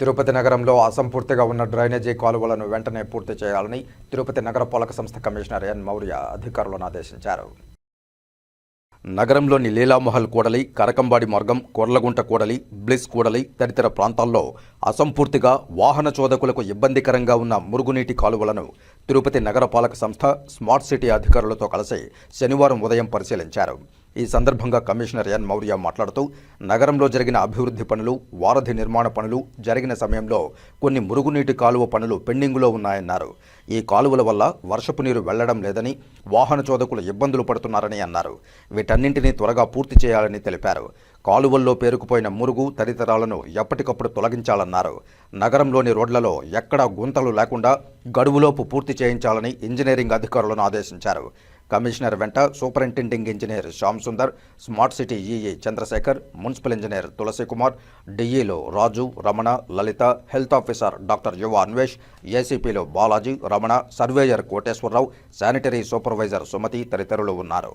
తిరుపతి నగరంలో అసంపూర్తిగా ఉన్న డ్రైనేజీ కాలువలను వెంటనే పూర్తి చేయాలని తిరుపతి నగరపాలక సంస్థ కమిషనర్ ఎన్ మౌర్య అధికారులను ఆదేశించారు. నగరంలోని లీలామహల్ కూడలి కరకంబాడి మార్గం కొర్లగుంట కూడలి బ్లిస్ కూడలి తదితర ప్రాంతాల్లో అసంపూర్తిగా వాహన చోదకులకు ఇబ్బందికరంగా ఉన్న మురుగునీటి కాలువలను తిరుపతి నగరపాలక సంస్థ స్మార్ట్ సిటీ అధికారులతో కలిసి శనివారం ఉదయం పరిశీలించారు. ఈ సందర్భంగా కమిషనర్ ఎన్. మౌర్య మాట్లాడుతూ నగరంలో జరిగిన అభివృద్ధి పనులు వారధి నిర్మాణ పనులు జరిగిన సమయంలో కొన్ని మురుగునీటి కాలువ పనులు పెండింగులో ఉన్నాయన్నారు. ఈ కాలువల వల్ల వర్షపు నీరు వెళ్ళడం లేదని వాహన చోదకులు ఇబ్బందులు పడుతున్నారని అన్నారు. వీటన్నింటినీ త్వరగా పూర్తి చేయాలని తెలిపారు. కాలువల్లో పేరుకుపోయిన మురుగు తదితరాలను ఎప్పటికప్పుడు తొలగించాలన్నారు. నగరంలోని రోడ్లలో ఎక్కడా గుంతలు లేకుండా గడువులోపు పూర్తి చేయించాలని ఇంజనీరింగ్ అధికారులను ఆదేశించారు. కమిషనర్ వెంట superintending engineer Shyam Sundar smart city EE Chandrashekar municipal engineer Tulasi Kumar డిఈలో Raju Ramana Lalitha health officer doctor Yuva Anvesh ఏసీపీలో Balaji Ramana surveyor Koteswararao sanitary supervisor Sumathi తదితరులు ఉన్నారు.